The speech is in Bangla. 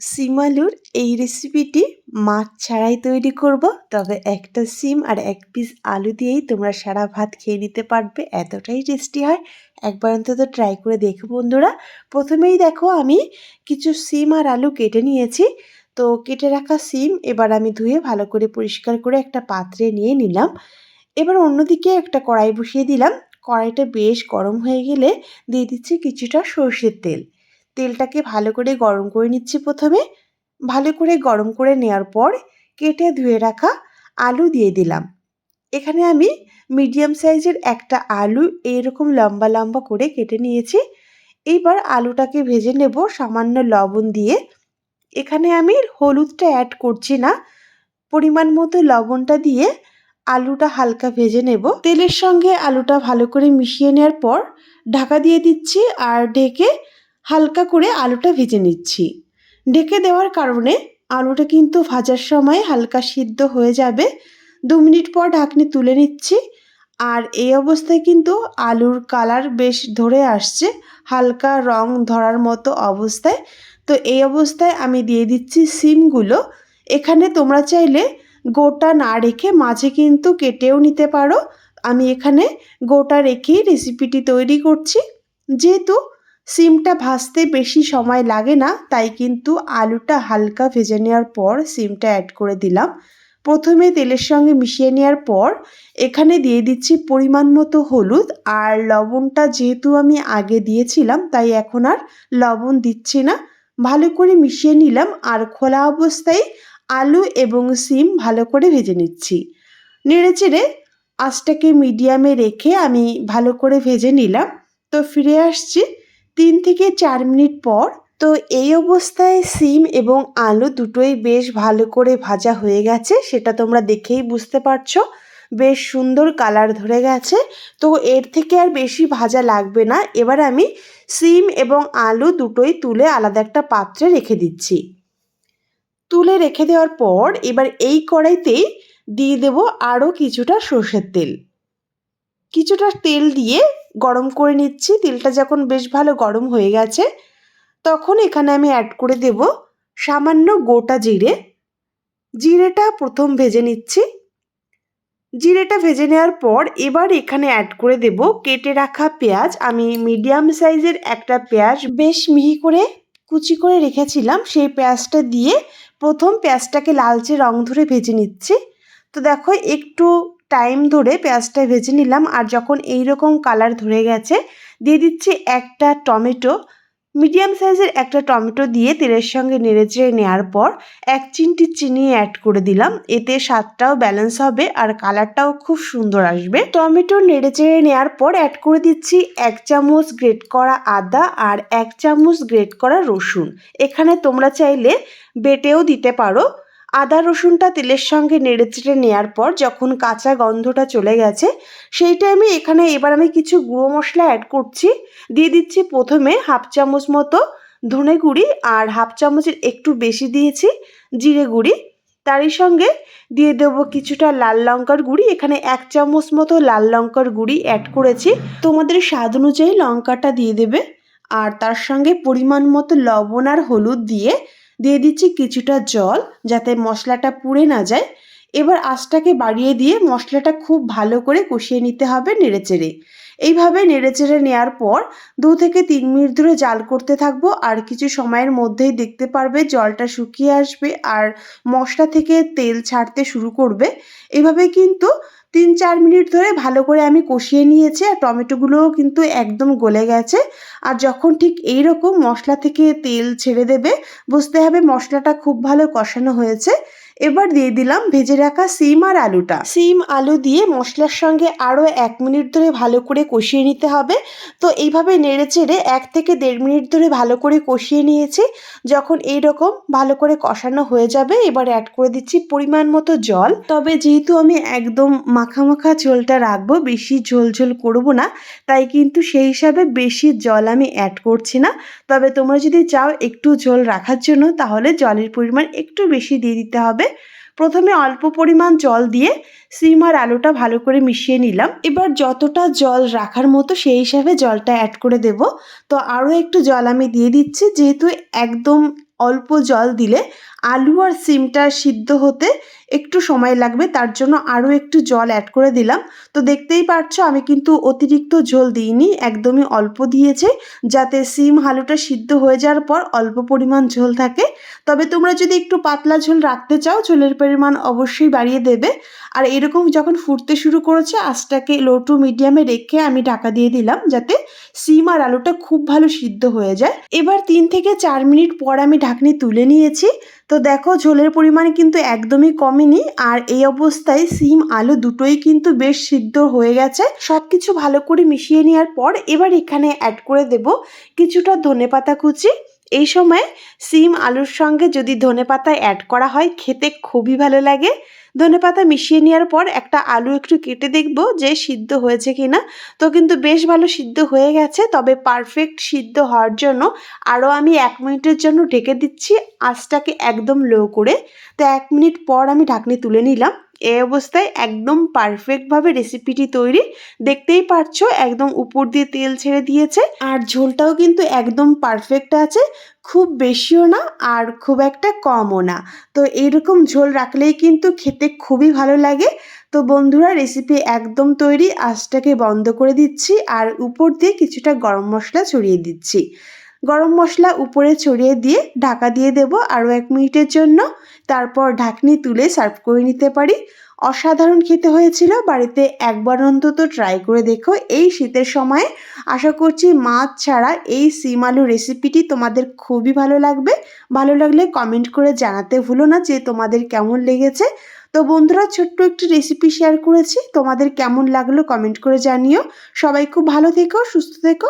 সিম আলুর এই রেসিপিটি মাছ ছাড়াই তৈরি করব। তবে একটা সিম আর এক পিস আলু দিয়েই তোমরা সারা ভাত খেয়ে নিতে পারবে। এতটাই টেস্টি হয়। একবার অন্তত ট্রাই করে দেখো বন্ধুরা। প্রথমেই দেখো আমি কিছু সিম আর আলু কেটে নিয়েছি। তো কেটে রাখা সিম এবার আমি ধুয়ে ভালো করে পরিষ্কার করে একটা পাত্রে নিয়ে নিলাম। এবার অন্যদিকে একটা কড়াই বসিয়ে দিলাম। কড়াইটা বেশ গরম হয়ে গেলে দিয়ে দিচ্ছি কিছুটা সর্ষের তেল। তেলটাকে ভালো করে গরম করে নিচ্ছি প্রথমে। ভালো করে গরম করে নেওয়ার পর কেটে ধুয়ে রাখা আলু দিয়ে দিলাম। এখানে আমি মিডিয়াম সাইজের একটা আলু এইরকম লম্বা লম্বা করে কেটে নিয়েছি। এইবার আলুটাকে ভেজে নেব সামান্য লবণ দিয়ে। এখানে আমি হলুদটা অ্যাড করছি না। পরিমাণ মতো লবণটা দিয়ে আলুটা হালকা ভেজে নেব। তেলের সঙ্গে আলুটা ভালো করে মিশিয়ে নেওয়ার পর ঢাকা দিয়ে দিচ্ছি আর ঢেকে হালকা করে আলুটা ভেজে নিচ্ছি। ঢেকে দেওয়ার কারণে আলুটা কিন্তু ভাজার সময় হালকা সিদ্ধ হয়ে যাবে। দু মিনিট পর ঢাকনি তুলে নিচ্ছি। আর এই অবস্থায় কিন্তু আলুর কালার বেশ ধরে আসছে, হালকা রং ধরার মতো অবস্থায়। তো এই অবস্থায় আমি দিয়ে দিচ্ছি সিমগুলো। এখানে তোমরা চাইলে গোটা না রেখে মাঝে কিন্তু কেটেও নিতে পারো। আমি এখানে গোটা রেখেই রেসিপিটি তৈরি করছি। যেহেতু সিমটা ভাজতে বেশি সময় লাগে না, তাই কিন্তু আলুটা হালকা ভেজে নেওয়ার পর সিমটা অ্যাড করে দিলাম। প্রথমে তেলের সঙ্গে মিশিয়ে নেওয়ার পর এখানে দিয়ে দিচ্ছি পরিমাণ মতো হলুদ আর লবণটা যেহেতু আমি আগে দিয়েছিলাম, তাই এখন আর লবণ দিচ্ছি না। ভালো করে মিশিয়ে নিলাম আর খোলা অবস্থায় আলু এবং সিম ভালো করে ভেজে নিচ্ছি। নেড়ে চেড়ে আঁচটাকে মিডিয়ামে রেখে আমি ভালো করে ভেজে নিলাম। তো ফিরে আসছি তিন থেকে চার মিনিট পর, তো এই অবস্থায় সিম এবং আলু দুটোই বেশ ভালো করে ভাজা হয়ে গেছে, সেটা তোমরা দেখেই বুঝতে পারছ। বেশ সুন্দর কালার ধরে গেছে, তো এর থেকে আর বেশি ভাজা লাগবে না। এবার আমি সিম এবং আলু দুটোই তুলে আলাদা একটা পাত্রে রেখে দিচ্ছি। তুলে রেখে দেওয়ার পর এবার এই কড়াইতেই দিয়ে দেব আরও কিছুটা সর্ষের তেল। কিছুটা তেল দিয়ে গরম করে নিচ্ছি। তেলটা যখন বেশ ভালো গরম হয়ে গেছে, তখন এখানে আমি অ্যাড করে দেব সামান্য গোটা জিরে। জিরেটা প্রথম ভেজে নিচ্ছি। জিরেটা ভেজে নেওয়ার পর এবার এখানে অ্যাড করে দেব কেটে রাখা পেঁয়াজ। আমি মিডিয়াম সাইজের একটা পেঁয়াজ বেশ মিহি করে কুচি করে রেখেছিলাম। সেই পেঁয়াজটা দিয়ে প্রথম পেঁয়াজটাকে লালচে রং ধরে ভেজে নিচ্ছি। তো দেখো একটু টাইম ধরে পেঁয়াজটা ভেজে নিলাম আর যখন এই রকম কালার ধরে গেছে, দিয়ে দিচ্ছি একটা টমেটো। মিডিয়াম সাইজের একটা টমেটো দিয়ে তেলের সঙ্গে নেড়েচেড়ে নেওয়ার পর এক চিমটি চিনি অ্যাড করে দিলাম। এতে স্বাদটাও ব্যালেন্স হবে আর কালারটাও খুব সুন্দর আসবে। টমেটো নেড়েচেড়ে নেওয়ার পর অ্যাড করে দিচ্ছি এক চামচ গ্রেট করা আদা আর এক চামচ গ্রেট করা রসুন। এখানে তোমরা চাইলে বেটেও দিতে পারো। আদা রসুনটা তেলের সঙ্গে নেড়ে চেড়ে নেওয়ার পর যখন কাঁচা গন্ধটা চলে গেছে, সেই টাইমে এখানে এবার আমি কিছু গুঁড়ো মশলা অ্যাড করছি। দিয়ে দিচ্ছি প্রথমে হাফ চামচ মতো ধনে গুঁড়ি আর হাফ চামচের একটু বেশি দিয়েছি জিরে গুঁড়ি। তারই সঙ্গে দিয়ে দেবো কিছুটা লাল লঙ্কার গুঁড়ি। এখানে এক চামচ মতো লাল লঙ্কার গুঁড়ি অ্যাড করেছি। তোমাদের স্বাদ অনুযায়ী লঙ্কাটা দিয়ে দেবে। আর তার সঙ্গে পরিমাণ মতো লবণ আর হলুদ দিয়ে দিয়ে দিচ্ছি কিছুটা জল যাতে মশলাটা পুড়ে না যায়। এবার আঁচটাকে বাড়িয়ে দিয়ে মশলাটা খুব ভালো করে কষিয়ে নিতে হবে নেড়েচেড়ে। এইভাবে নেড়েচেড়ে নেওয়ার পর দু থেকে তিন মিনিট ধরে জাল করতে থাকব। আর কিছু সময়ের মধ্যেই দেখতে পারবে জলটা শুকিয়ে আসবে আর মশলা থেকে তেল ছাড়তে শুরু করবে। এভাবে কিন্তু তিন চার মিনিট ধরে ভালো করে আমি কষিয়ে নিয়েছি আর টমেটোগুলোও কিন্তু একদম গলে গেছে। আর যখন ঠিক এই রকম মশলা থেকে তেল ছেড়ে দেবে, বুঝতে হবে মশলাটা খুব ভালো কষানো হয়েছে। এবার দিয়ে দিলাম ভেজে রাখা সিম আর আলুটা। সিম, আলু দিয়ে মশলার সঙ্গে আরও এক মিনিট ধরে ভালো করে কষিয়ে নিতে হবে। তো এইভাবে নেড়ে চেড়ে এক থেকে দেড় মিনিট ধরে ভালো করে কষিয়ে নিয়েছি। যখন এই রকম ভালো করে কষানো হয়ে যাবে, এবার অ্যাড করে দিচ্ছি পরিমাণ মতো জল। তবে যেহেতু আমি একদম মাখা মাখা ঝোলটা রাখব, বেশি ঝোল ঝোল করব না, তাই কিন্তু সেই হিসাবে বেশি জল আমি অ্যাড করছি না। তবে তোমরা যদি চাও একটু ঝোল রাখার জন্য, তাহলে জলের পরিমাণ একটু বেশি দিয়ে দিতে হবে। প্রথমে অল্প পরিমাণ জল দিয়ে সিম আর আলুটা ভালো করে মিশিয়ে নিলাম। এবার যতটা জল রাখার মতো সেই হিসাবে জলটা অ্যাড করে দেব। তো আরও একটু জল আমি দিয়ে দিচ্ছি, যেহেতু একদম অল্প জল দিলে আলু আর সিমটা সিদ্ধ হতে একটু সময় লাগবে, তার জন্য আরও একটু জল অ্যাড করে দিলাম। তো দেখতেই পাচ্ছ আমি কিন্তু অতিরিক্ত ঝোল দিইনি, একদমই অল্প দিয়েছে, যাতে সিম আলুটা সিদ্ধ হয়ে যাওয়ার পর অল্প পরিমাণ ঝোল থাকে। তবে তোমরা যদি একটু পাতলা ঝোল রাখতে চাও, ঝোলের পরিমাণ অবশ্যই বাড়িয়ে দেবে। আর এরকম যখন ফুটতে শুরু করেছে, আঁচটাকে লো টু মিডিয়ামে রেখে আমি ঢাকা দিয়ে দিলাম, যাতে সিম আর আলুটা খুব ভালো সিদ্ধ হয়ে যায়। এবার তিন থেকে চার মিনিট পর আমি ঢাকনি তুলে নিয়েছি। তো দেখো ঝোলের পরিমাণ কিন্তু একদমই কমেনি আর এই অবস্থায় সিম আলু দুটোই কিন্তু বেশ সিদ্ধ হয়ে গেছে। সব কিছু ভালো করে মিশিয়ে নেওয়ার পর এবার এখানে অ্যাড করে দেব কিছুটা ধনে পাতা কুচি। এই সময় সিম আলুর সঙ্গে যদি ধনেপাতা অ্যাড করা হয়, খেতে খুবই ভালো লাগে। ধনেপাতা মিশিয়ে নেওয়ার পর একটা আলু একটু কেটে দেখব যে সিদ্ধ হয়েছে কিনা। তো কিন্তু বেশ ভালো সিদ্ধ হয়ে গেছে, তবে পারফেক্ট সিদ্ধ হওয়ার জন্য আরও আমি এক মিনিটের জন্য ঢেকে দিচ্ছি। আঁচটাকে একদম লো করে। তো এক মিনিট পর আমি ঢাকনি তুলে নিলাম। এই অবস্থায় একদম পারফেক্টভাবে রেসিপিটি তৈরি। দেখতেই পারছ, একদম উপর দিয়ে তেল ছেড়ে দিয়েছে। আর ঝোলটাও কিন্তু একদম পারফেক্ট আছে, খুব বেশিও না আর খুব একটা কমও না। তো এইরকম ঝোল রাখলেই কিন্তু খেতে খুবই ভালো লাগে। তো বন্ধুরা রেসিপি একদম তৈরি, আঁচটাকে বন্ধ করে দিচ্ছি আর উপর দিয়ে কিছুটা গরম মশলা ছড়িয়ে দিচ্ছি। গরম মশলা উপরে ছড়িয়ে দিয়ে ঢাকা দিয়ে দেব আরও এক মিনিটের জন্য। তারপর ঢাকনি তুলে সার্ভ করে নিতে পারি। অসাধারণ খেতে হয়েছিল। বাড়িতে একবার অন্তত ট্রাই করে দেখো। এই শীতের সময়ে আশা করছি মাছ ছাড়া এই সিম আলু রেসিপিটি তোমাদের খুবই ভালো লাগবে। ভালো লাগলে কমেন্ট করে জানাতে ভুলো না যে তোমাদের কেমন লেগেছে। তো বন্ধুরা, ছোট্ট একটি রেসিপি শেয়ার করেছি। তোমাদের কেমন লাগল কমেন্ট করে জানিও। সবাই খুব ভালো থেকো, সুস্থ থেকো।